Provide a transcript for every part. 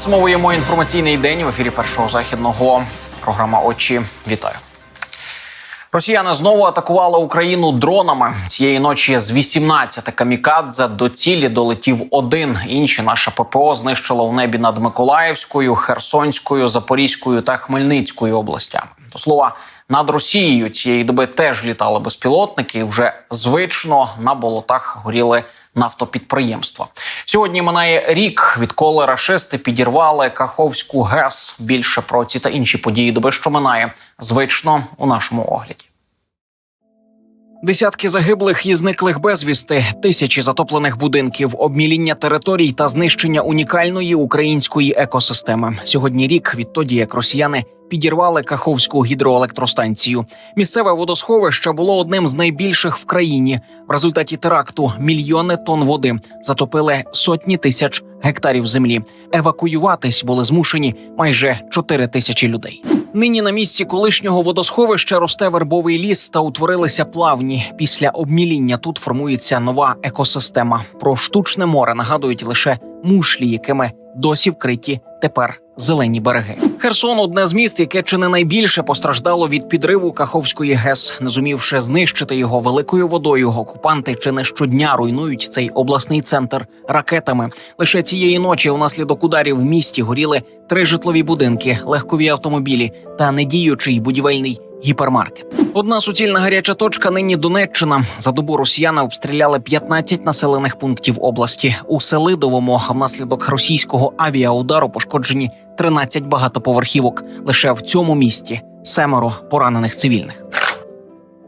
Підсумовуємо інформаційний день в ефірі першого західного. Програма очі. Вітаю. Росіяни знову атакували Україну дронами цієї ночі. З 18 камікадзе до цілі долетів один. Інші наше ППО знищило в небі над Миколаївською, Херсонською, Запорізькою та Хмельницькою областями. До слова, над Росією цієї доби теж літали безпілотники. Вже звично на болотах горіли нафтопідприємства. Сьогодні минає рік, відколи рашисти підірвали Каховську ГЕС. Більше про ці та інші події доби, що минає, звично у нашому огляді. Десятки загиблих і зниклих безвісти, тисячі затоплених будинків, обміління територій та знищення унікальної української екосистеми. Сьогодні рік відтоді, як росіяни підірвали Каховську гідроелектростанцію. Місцеве водосховище було одним з найбільших в країні. В результаті теракту мільйони тонн води затопили сотні тисяч гектарів землі. Евакуюватись були змушені майже 4 тисячі людей. Нині на місці колишнього водосховища росте вербовий ліс та утворилися плавні. Після обміління тут формується нова екосистема. Про штучне море нагадують лише мушлі, якими досі вкриті тепер зелені береги. Херсон одне з міст, яке чи не найбільше постраждало від підриву Каховської ГЕС, не зумівши знищити його великою водою. Окупанти чи не щодня руйнують цей обласний центр ракетами. Лише цієї ночі, внаслідок ударів в місті, горіли три житлові будинки, легкові автомобілі та недіючий будівельний гіпермаркет. Одна суцільна гаряча точка нині Донеччина. За добу росіяни обстріляли 15 населених пунктів області. У Селидовому внаслідок російського авіаудару пошкоджені 13 багатоповерхівок. Лише в цьому місті семеро поранених цивільних.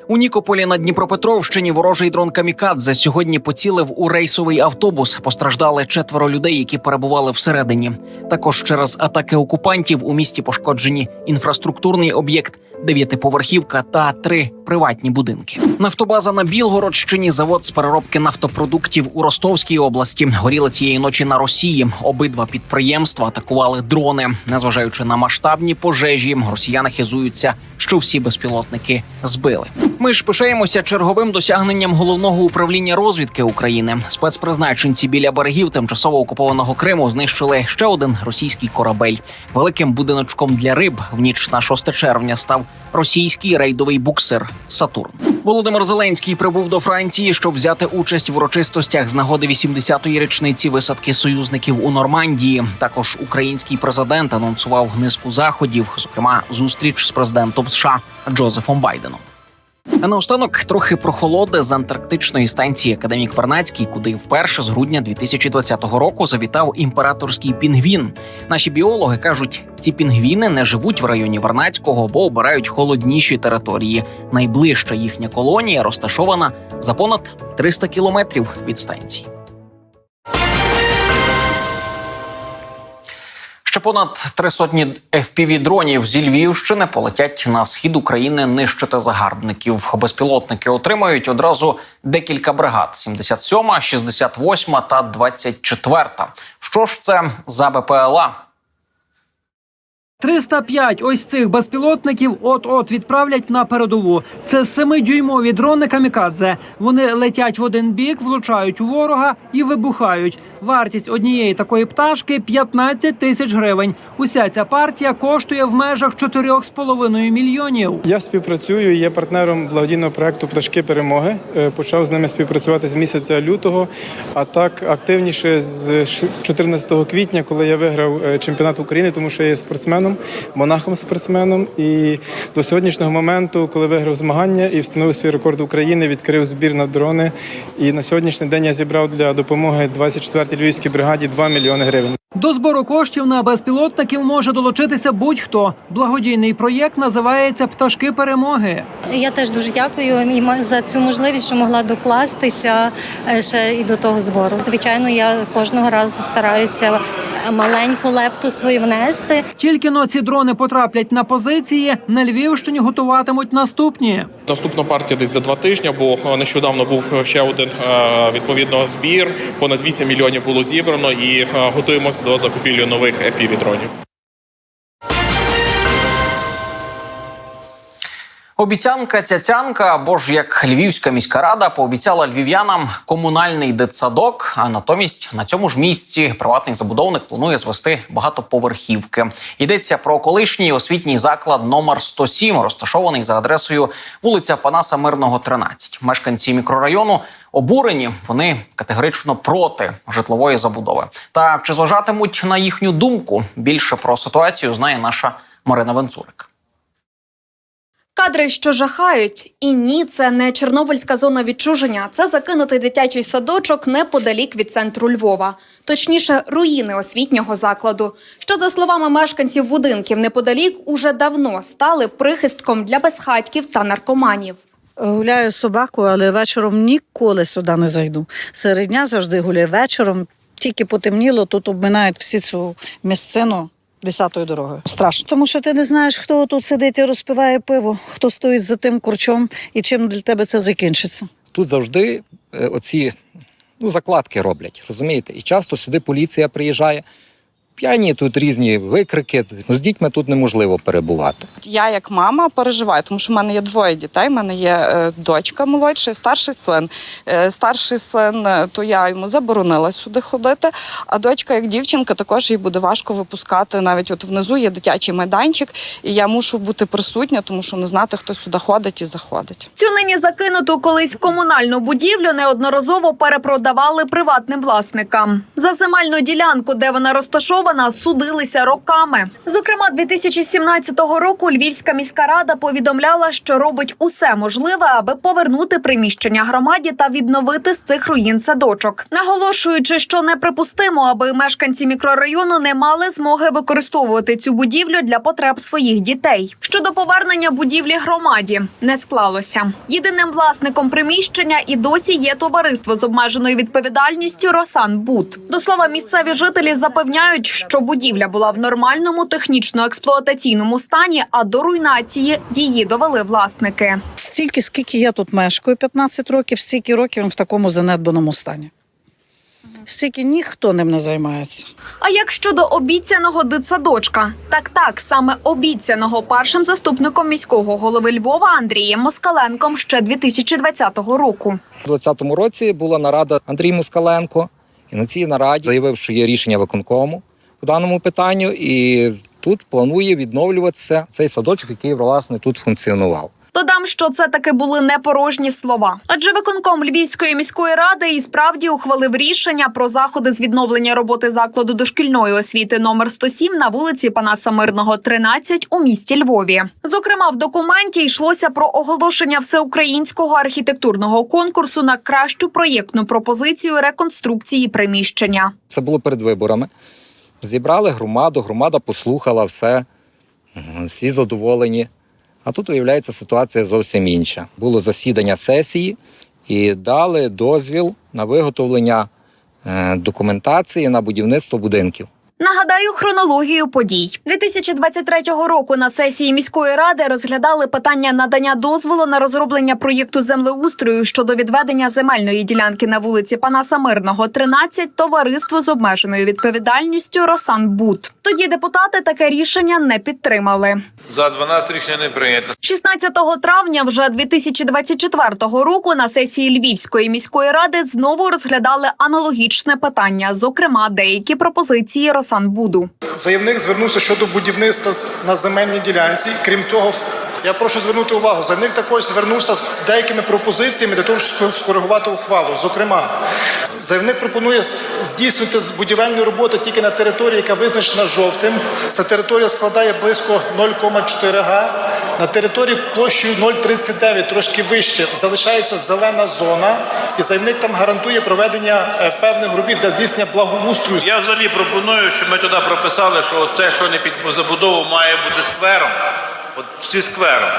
У Нікополі на Дніпропетровщині ворожий дрон Камікадзе сьогодні поцілив у рейсовий автобус. Постраждали четверо людей, які перебували всередині. Також через атаки окупантів у місті пошкоджені інфраструктурний об'єкт, дев'ятиповерхівка та три приватні будинки. Нафтобаза на Білгородщині, завод з переробки нафтопродуктів у Ростовській області горіли цієї ночі на Росії. Обидва підприємства атакували дрони. Незважаючи на масштабні пожежі, росіяни хизуються, що всі безпілотники збили. Ми ж пишаємося черговим досягненням головного управління розвідки України. Спецпризначенці біля берегів тимчасово окупованого Криму знищили ще один російський корабель. Великим будиночком для риб в ніч на 6 червня став російський рейдовий буксир Сатурн. Володимир Зеленський прибув до Франції, щоб взяти участь в урочистостях з нагоди 80-ї річниці висадки союзників у Нормандії. Також український президент анонсував низку заходів, зокрема зустріч з президентом США Джозефом Байденом. А наостанок трохи прохолоди з антарктичної станції Академік Вернацький, куди вперше з грудня 2020 року завітав імператорський пінгвін. Наші біологи кажуть, ці пінгвіни не живуть в районі Вернацького, бо обирають холодніші території. Найближча їхня колонія розташована за понад 300 кілометрів від станції. Понад три сотні fpv дронів зі Львівщини полетять на схід України нищити загарбників. Безпілотники отримають одразу декілька бригад: 77, 68 та 24. Що ж це за БПЛА? 305 ось цих безпілотників от-от відправлять на передову. Це семидюймові дрони камікадзе. Вони летять в один бік, влучають у ворога і вибухають. Вартість однієї такої пташки 15 тисяч гривень. Уся ця партія коштує в межах 4,5 мільйонів. Я співпрацюю, є партнером благодійного проекту Пташки перемоги. Е, Почав з ними співпрацювати з місяця лютого, а так активніше з 14 квітня, коли я виграв е, чемпіонат України, тому що я є спортсменом, монахом спортсменом. І до сьогоднішнього моменту, коли виграв змагання і встановив свій рекорд України, відкрив збір на дрони. І на сьогоднішній день я зібрав для допомоги 24-й львівській бригаді 2 мільйони гривень. До збору коштів на безпілотників може долучитися будь-хто. Благодійний проєкт називається Пташки перемоги. Я теж дуже дякую за цю можливість, що могла докластися е, ще і до того збору. Звичайно, я кожного разу стараюся е, маленьку лепту свою внести. Тільки но ці дрони потраплять на позиції, на Львівщині готуватимуть наступні. Наступна партія десь за два тижні, бо нещодавно був ще один е, відповідно збір. Понад 8 мільйонів було зібрано і е, готуємося до закупівлі нових fpv дронів Обіцянка цяцянка, або ж як Львівська міська рада пообіцяла львів'янам комунальний дитсадок. А натомість на цьому ж місці приватний забудовник планує звести багатоповерхівки. Йдеться про колишній освітній заклад номер 107, розташований за адресою вулиця Панаса Мирного, 13. Мешканці мікрорайону обурені. Вони категорично проти житлової забудови. Та чи зважатимуть на їхню думку? Більше про ситуацію знає наша Марина Венцурик. Кадри, що жахають, і ні, це не Чорнобильська зона відчуження. Це закинутий дитячий садочок неподалік від центру Львова, точніше, руїни освітнього закладу. Що за словами мешканців будинків неподалік, уже давно стали прихистком для безхатьків та наркоманів. Гуляю з собакою, але вечором ніколи сюди не зайду. Серед дня завжди гуляю вечором. Тільки потемніло, тут обминають всі цю місцину десятою дорогою. Страшно. Тому що ти не знаєш, хто тут сидить і розпиває пиво, хто стоїть за тим курчом і чим для тебе це закінчиться. тут завжди е, оці ну, закладки роблять, розумієте? І часто сюди поліція приїжджає. П'яні тут різні викрики. Ну, з дітьми тут неможливо перебувати. Я як мама переживаю, тому що в мене є двоє дітей. У мене є е, дочка молодша, і старший син. Е, Старший син, е, то я йому заборонила сюди ходити. А дочка, як дівчинка, також їй буде важко випускати. Навіть от внизу є дитячий майданчик, і я мушу бути присутня, тому що не знати, хто сюди ходить і заходить. Цю нині закинуту колись комунальну будівлю неодноразово перепродавали приватним власникам. За земельну ділянку, де вона розташована, судилися роками. Зокрема, 2017 року Львівська міська рада повідомляла, що робить усе можливе, аби повернути приміщення громаді та відновити з цих руїн садочок, наголошуючи, що неприпустимо, аби мешканці мікрорайону не мали змоги використовувати цю будівлю для потреб своїх дітей. Щодо повернення будівлі громаді не склалося. Єдиним власником приміщення і досі є товариство з обмеженою відповідальністю Росан Бут. До слова, місцеві жителі запевняють, що будівля була в нормальному технічно-експлуатаційному стані, а до руйнації її довели власники. Стільки, скільки я тут мешкаю, 15 років, стільки років він в такому занедбаному стані. Стільки ніхто ним не займається. А як щодо обіцяного дитсадочка? Так, так, саме обіцяного першим заступником міського голови Львова Андрієм Москаленком ще 2020 року. У 2020 році була нарада Андрій Москаленко, і на цій нараді заявив, що є рішення виконкому по даному питанню, і тут планує відновлюватися цей садочок, який власне тут функціонував. Додам, що це таки були не порожні слова. Адже виконком Львівської міської ради і справді ухвалив рішення про заходи з відновлення роботи закладу дошкільної освіти номер 107 на вулиці Панаса Мирного, 13 у місті Львові. Зокрема, в документі йшлося про оголошення всеукраїнського архітектурного конкурсу на кращу проєктну пропозицію реконструкції приміщення. Це було перед виборами. Зібрали громаду, громада послухала все, всі задоволені. А тут виявляється ситуація зовсім інша. Було засідання сесії і дали дозвіл на виготовлення е, документації на будівництво будинків. Нагадаю хронологію подій 2023 року. На сесії міської ради розглядали питання надання дозволу на розроблення проєкту землеустрою щодо відведення земельної ділянки на вулиці Панаса Мирного, 13, товариство з обмеженою відповідальністю Росанбуд. Тоді депутати таке рішення не підтримали. За 12 рішення не прийнято. 16 травня вже 2024 року на сесії Львівської міської ради знову розглядали аналогічне питання, зокрема деякі пропозиції Росанбуду. Заявник звернувся щодо будівництва на земельній ділянці. Крім того, я прошу звернути увагу. Заявник також звернувся з деякими пропозиціями для того, щоб скоригувати ухвалу. Зокрема, заявник пропонує здійснити будівельні роботи тільки на території, яка визначена жовтим. Ця територія складає близько 0,4 га. На території площею 0,39, трошки вище, залишається зелена зона, і заявник там гарантує проведення е, певних робіт для здійснення благоустрою. Я взагалі пропоную, щоб ми туди прописали, що те, що не під забудову, має бути сквером. От зі сквером.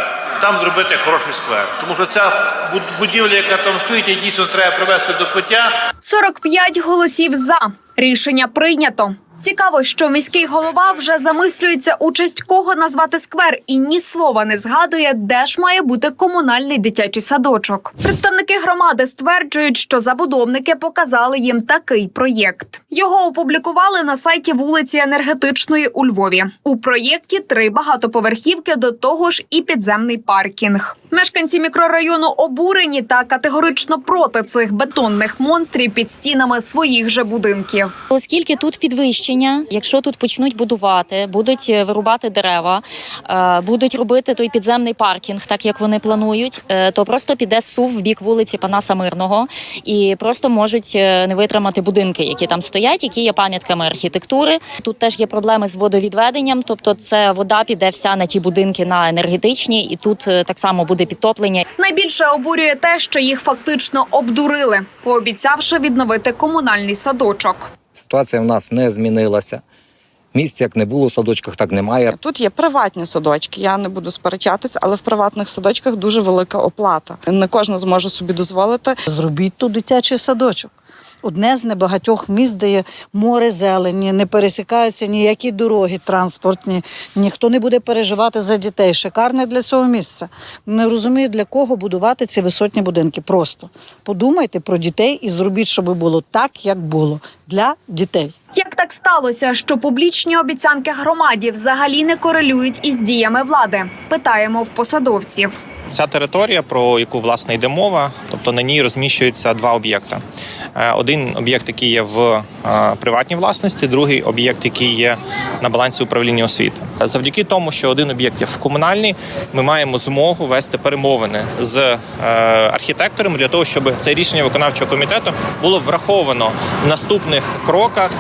Там зробити хороший сквер. Тому що ця будівля, яка там стоїть, її дійсно треба привести до пуття. 45 голосів за рішення прийнято. Цікаво, що міський голова вже замислюється участь кого назвати сквер, і ні слова не згадує, де ж має бути комунальний дитячий садочок. Представники громади стверджують, що забудовники показали їм такий проєкт. Його опублікували на сайті вулиці Енергетичної у Львові. У проєкті три багатоповерхівки, до того ж і підземний паркінг. Мешканці мікрорайону обурені та категорично проти цих бетонних монстрів під стінами своїх же будинків. Оскільки тут підвищення, якщо тут почнуть будувати, будуть е, вирубати дерева, е, будуть робити той підземний паркінг, так як вони планують, е, то просто піде сув в бік вулиці Панаса Мирного і просто можуть не витримати будинки, які там стоять, які є пам'ятками архітектури. Тут теж є проблеми з водовідведенням, тобто це вода піде вся на ті будинки на енергетичні, і тут так само буде підтоплення. Найбільше обурює те, що їх фактично обдурили, пообіцявши відновити комунальний садочок. Ситуація в нас не змінилася. Місць як не було в садочках, так немає. Тут є приватні садочки. Я не буду сперечатись, але в приватних садочках дуже велика оплата. Не кожен зможе собі дозволити. Зробіть тут дитячий садочок. Одне з небагатьох міст, де є море зелені, не пересікаються ніякі дороги транспортні, ніхто не буде переживати за дітей. Шикарне для цього місця. Не розумію, для кого будувати ці висотні будинки. Просто подумайте про дітей і зробіть, щоб було так, як було для дітей. Як так сталося, що публічні обіцянки громаді взагалі не корелюють із діями влади? Питаємо в посадовців. Ця територія, про яку власне йде мова, тобто на ній розміщуються два об'єкти. Е, Один об'єкт, який є в е, приватній власності, другий об'єкт, який є на балансі управління освіти. Завдяки тому, що один об'єкт є в комунальній, ми маємо змогу вести перемовини з е, архітекторами для того, щоб це рішення виконавчого комітету було враховано в наступних кроках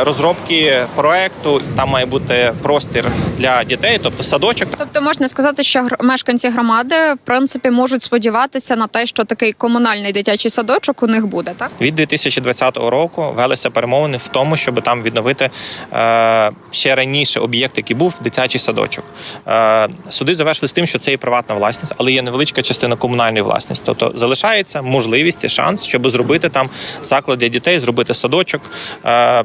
розробки проекту. Там має бути простір для дітей, тобто садочок. Тобто можна сказати, що мешканці громади в принципі можуть сподіватися на те, що такий комунальний дитячий садочок у них буде, так? Від 2020 року велися перемовини в тому, щоб там відновити е, ще раніше об'єкт, який був дитячий садочок. Е, суди завершили з тим, що це є приватна власність, але є невеличка частина комунальної власності. Тобто залишається можливість і шанс, щоб зробити там заклад для дітей, зробити садочок. Е,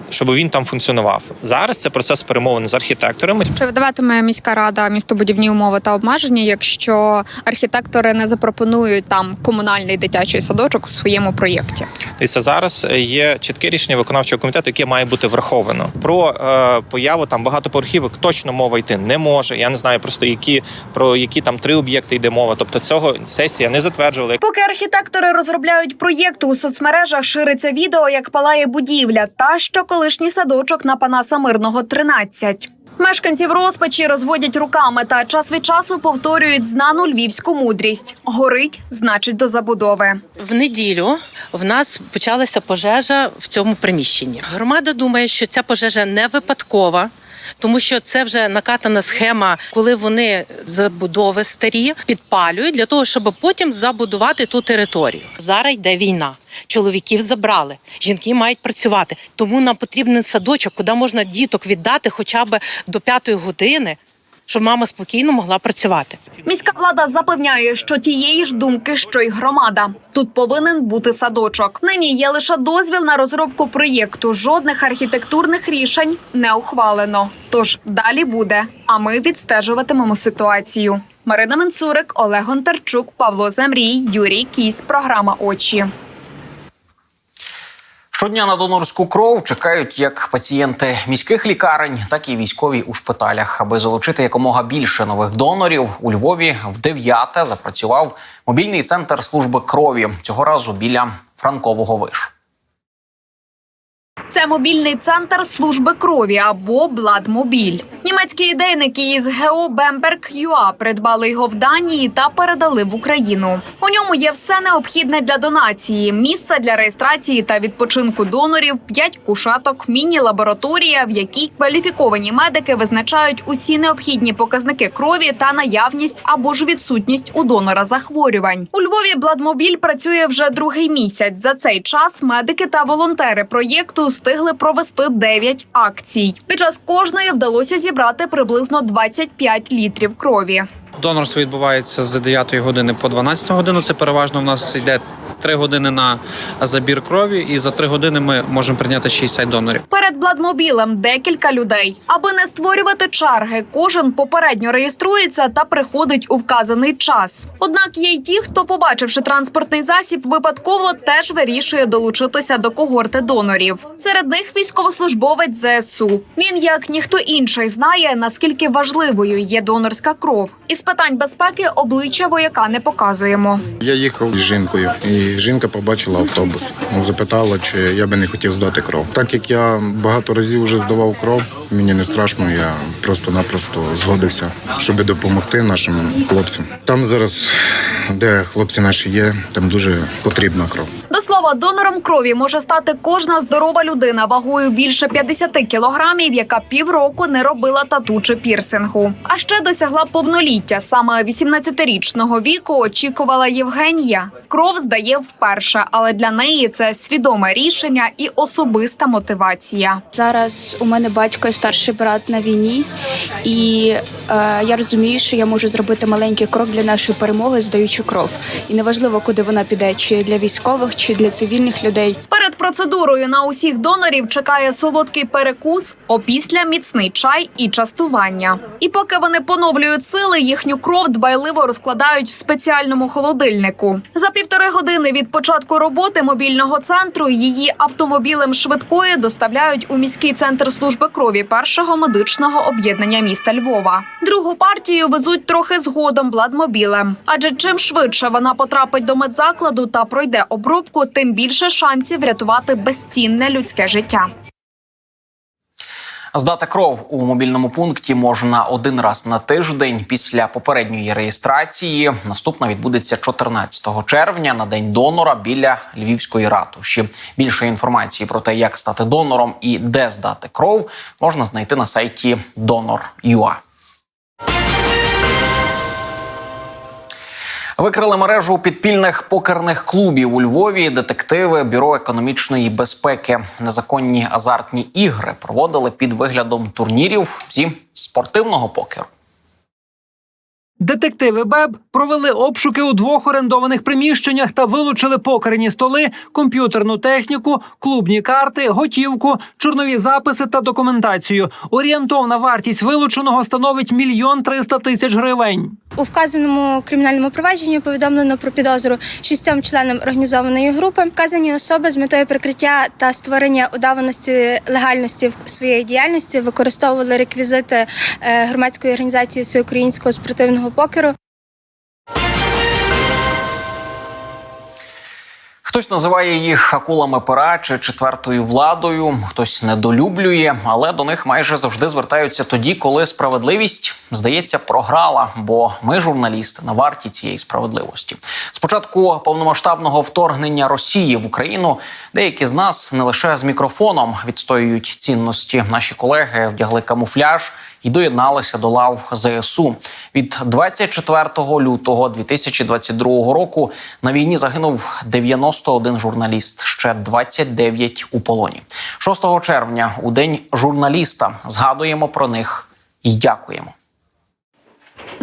щоб він там функціонував зараз. Це процес перемовин з архітекторами. Чи видаватиме міська рада містобудівні умови та обмеження, якщо архітектори не запропонують там комунальний дитячий садочок у своєму проєкті? Дивіться, зараз є чітке рішення виконавчого комітету, яке має бути враховано. Про е, появу там багатоповерхівок точно мова йти не може. Я не знаю просто які про які там три об'єкти йде мова. Тобто цього сесія не затверджувала. Поки архітектори розробляють проєкт, у соцмережах шириться відео, як палає будівля, та що колишній садочок на Панаса Мирного 13. Мешканці в розпачі розводять руками та час від часу повторюють знану львівську мудрість: горить значить до забудови. В неділю в нас почалася пожежа в цьому приміщенні. Громада думає, що ця пожежа не випадкова. Тому що це вже накатана схема, коли вони забудови старі підпалюють для того, щоб потім забудувати ту територію. Зараз йде війна. Чоловіків забрали, жінки мають працювати. Тому нам потрібен садочок, куди можна діток віддати хоча б до п'ятої години, щоб мама спокійно могла працювати. Міська влада запевняє, що тієї ж думки, що й громада. Тут повинен бути садочок. Нині є лише дозвіл на розробку проєкту. Жодних архітектурних рішень не ухвалено. Тож далі буде. А ми відстежуватимемо ситуацію. Марина Менцурик, Олег Гонтарчук, Павло Замрій, Юрій Кіс. Програма Очі. Щодня на донорську кров чекають як пацієнти міських лікарень, так і військові у шпиталях. Аби залучити якомога більше нових донорів, у Львові в дев'яте запрацював мобільний центр служби крові цього разу біля Франкового вишу. Це мобільний центр служби крові або Бладмобіль. Німецькі ідейники із ГО Бемберг ЮА придбали його в Данії та передали в Україну. У ньому є все необхідне для донації: місце для реєстрації та відпочинку донорів, п'ять кушаток, міні-лабораторія, в якій кваліфіковані медики визначають усі необхідні показники крові та наявність або ж відсутність у донора захворювань. У Львові Бладмобіль працює вже другий місяць. За цей час медики та волонтери проєкту встигли провести 9 акцій. Під час кожної вдалося зібрати приблизно 25 літрів крові. Донорство відбувається з 9 години по 12 годину. Це переважно в нас йде Три години на забір крові, і за три години ми можемо прийняти 60 донорів. Перед бладмобілем декілька людей. Аби не створювати черги, кожен попередньо реєструється та приходить у вказаний час. Однак є й ті, хто, побачивши транспортний засіб, випадково теж вирішує долучитися до когорти донорів. Серед них військовослужбовець ЗСУ. Він, як ніхто інший, знає наскільки важливою є донорська кров. Із питань безпеки обличчя вояка не показуємо. Я їхав з жінкою, і жінка побачила автобус. Запитала, чи я би не хотів здати кров. Так як я багато разів вже здавав кров, мені не страшно, я просто-напросто згодився, щоб допомогти нашим хлопцям. Там зараз, де хлопці наші є, там дуже потрібна кров. До слова, донором крові може стати кожна здорова людина вагою більше 50 кілограмів, яка півроку не робила тату чи пірсингу. А ще досягла повноліття. Саме 18-річного віку очікувала Євгенія. Кров здає вперше, але для неї це свідоме рішення і особиста мотивація. Зараз у мене батько і старший брат на війні, і е, я розумію, що я можу зробити маленький крок для нашої перемоги, здаючи кров. І неважливо, куди вона піде, чи для військових, чи для цивільних людей. Перед процедурою на усіх донорів чекає солодкий перекус, опісля міцний чай і частування. І поки вони поновлюють сили, їхню кров дбайливо розкладають в спеціальному холодильнику. За півтори години від початку роботи мобільного центру її автомобілем швидкої доставляють у міський центр служби крові першого медичного об'єднання міста Львова. Другу партію везуть трохи згодом бладмобілем. Адже чим швидше вона потрапить до медзакладу та пройде обробку, тим більше шансів врятувати безцінне людське життя. Здати кров у мобільному пункті можна один раз на тиждень після попередньої реєстрації. Наступна відбудеться 14 червня на день донора біля львівської ратуші. Більше інформації про те, як стати донором і де здати кров, можна знайти на сайті Donor.ua. Викрили мережу підпільних покерних клубів у Львові. Детективи бюро економічної безпеки незаконні азартні ігри проводили під виглядом турнірів зі спортивного покеру. Детективи БЕБ провели обшуки у двох орендованих приміщеннях та вилучили покерні столи, комп'ютерну техніку, клубні карти, готівку, чорнові записи та документацію. Орієнтовна вартість вилученого становить мільйон триста тисяч гривень. У вказаному кримінальному провадженні повідомлено про підозру шістьом членам організованої групи. Вказані особи з метою прикриття та створення удаваності легальності в своєї діяльності використовували реквізити е, громадської організації всеукраїнського спортивного покеру. Хтось називає їх акулами пера чи четвертою владою, хтось недолюблює, але до них майже завжди звертаються тоді, коли справедливість здається програла. Бо ми, журналісти, на варті цієї справедливості. Спочатку повномасштабного вторгнення Росії в Україну деякі з нас не лише з мікрофоном відстоюють цінності. Наші колеги вдягли камуфляж і доєдналися до лав ЗСУ. Від 24 лютого 2022 року на війні загинув 91 журналіст, ще 29 у полоні. 6 червня, у день журналіста, згадуємо про них і дякуємо.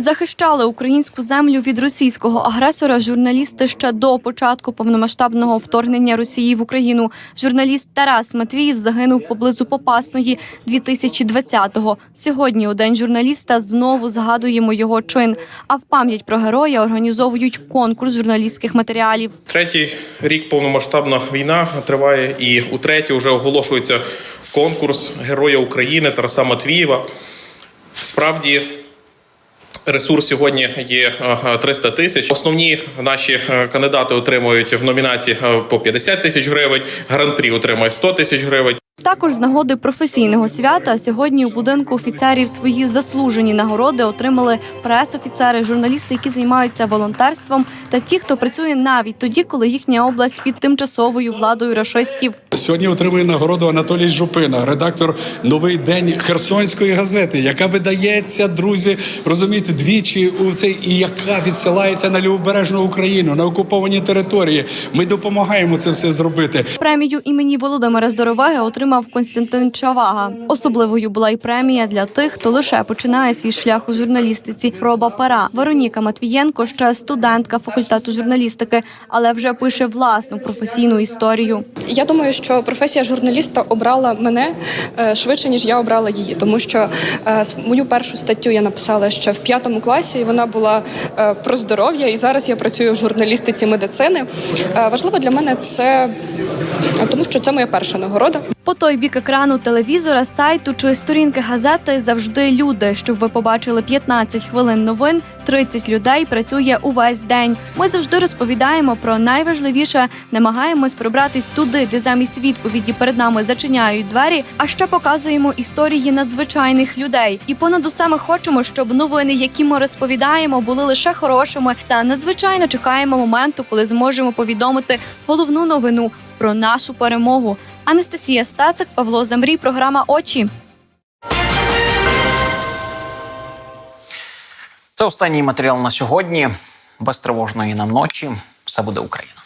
Захищали українську землю від російського агресора журналісти ще до початку повномасштабного вторгнення Росії в Україну. Журналіст Тарас Матвіїв загинув поблизу Попасної 2020-го. Сьогодні, у день журналіста, знову згадуємо його чин. А в пам'ять про героя організовують конкурс журналістських матеріалів. Третій рік повномасштабна війна триває, і утретє вже оголошується конкурс Героя України Тараса Матвієва. Справді. Ресурс сьогодні є е, 300 тисяч. Основні наші е, кандидати отримують в номінації е, по 50 тисяч гривень. Гран-прі отримує 100 тисяч гривень. Також з нагоди професійного свята сьогодні у будинку офіцерів свої заслужені нагороди отримали прес-офіцери, журналісти, які займаються волонтерством, та ті, хто працює навіть тоді, коли їхня область під тимчасовою владою рашистів. Сьогодні отримує нагороду Анатолій Жупина, редактор Новий день Херсонської газети, яка видається, друзі, розумієте, двічі у цей і яка відсилається на лівобережну Україну на окуповані території. Ми допомагаємо це все зробити. Премію імені Володимира Здоровеги отримав Константин Чавага. Особливою була й премія для тих, хто лише починає свій шлях у журналістиці. Проба пера Вероніка Матвієнко ще студентка факультету журналістики, але вже пише власну професійну історію. Я думаю, що професія журналіста обрала мене е, швидше, ніж я обрала її, тому що е, мою першу статтю я написала ще в п'ятому класі, і вона була е, про здоров'я. І зараз я працюю в журналістиці медицини. Важливо для мене це тому, що це моя перша нагорода. По той бік екрану телевізора, сайту чи сторінки газети завжди люди. Щоб ви побачили 15 хвилин новин, 30 людей працює увесь день. Ми завжди розповідаємо про найважливіше, намагаємось пробратись туди, де замість відповіді перед нами зачиняють двері. А ще показуємо історії надзвичайних людей. І понад усе ми хочемо, щоб новини, які ми розповідаємо, були лише хорошими. Та надзвичайно чекаємо моменту, коли зможемо повідомити головну новину про нашу перемогу. Анастасія Стацик, Павло Замрій, програма Очі. Це останній матеріал на сьогодні. Без тривожної нам ночі. Все буде Україна.